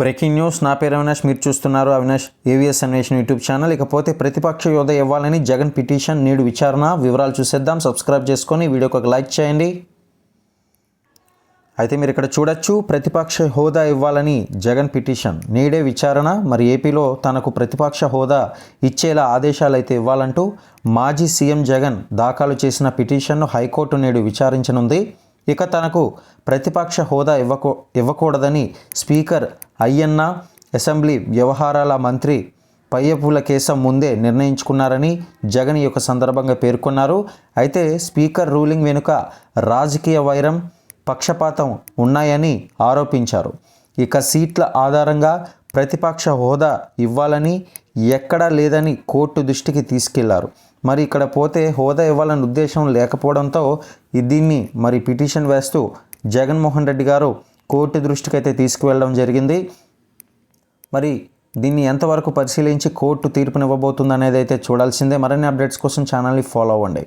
Breaking news. నా పేరు అవినాష్ మీరు చూస్తున్నారు Avinash AVS Anveshana YouTube channel. ఇకపోతే ప్రతిపక్ష యోధ ఇవ్వాలని జగన్ పిటిషన్ నేడు విచారణ. వివరాలు చూసేద్దాం సబ్స్క్రైబ్ చేసుకొని వీడియోకి ఒక లైక్ చేయండి. అయితే మీరు ఇక్కడ చూడొచ్చు ప్రతిపక్ష హోదా ఇవ్వాలని జగన్ పిటిషన్. నేడే విచారణ. మరి ఏపీలో తనకు ప్రతిపక్ష హోదా ఇచ్చేలా ఆదేశాలు అయితే ఇవ్వాలంటూ మాజీ సీఎం జగన్ దాఖలు చేసిన పిటిషన్ను హైకోర్టు నేడు విచారించనుంది. ఇక తనకు ప్రతిపక్ష హోదా ఇవ్వకూ ఇవ్వకూడదని స్పీకర్ అయ్యన్న అసెంబ్లీ వ్యవహారాల మంత్రి పయ్యపుల కేసం ముందే నిర్ణయించుకున్నారని జగన్ ఈ యొక్క సందర్భంగా పేర్కొన్నారు. అయితే స్పీకర్ రూలింగ్ వెనుక రాజకీయ వైరం పక్షపాతం ఉన్నాయని ఆరోపించారు. ఇక సీట్ల ఆధారంగా ప్రతిపక్ష హోదా ఇవ్వాలని ఎక్కడా లేదని కోర్టు దృష్టికి తీసుకెళ్ళారు. మరి ఇక్కడ పోతే హోదా ఇవ్వాలని ఉద్దేశం లేకపోవడంతో దీన్ని మరి పిటిషన్ వేస్తూ జగన్మోహన్ రెడ్డి గారు కోర్టు దృష్టికి అయితే తీసుకువెళ్ళడం జరిగింది. మరి దీన్ని ఎంతవరకు పరిశీలించి కోర్టు తీర్పునివ్వబోతుంది అనేది అయితే చూడాల్సిందే. మరిన్ని అప్డేట్స్ కోసం ఛానల్ని ఫాలో అవ్వండి.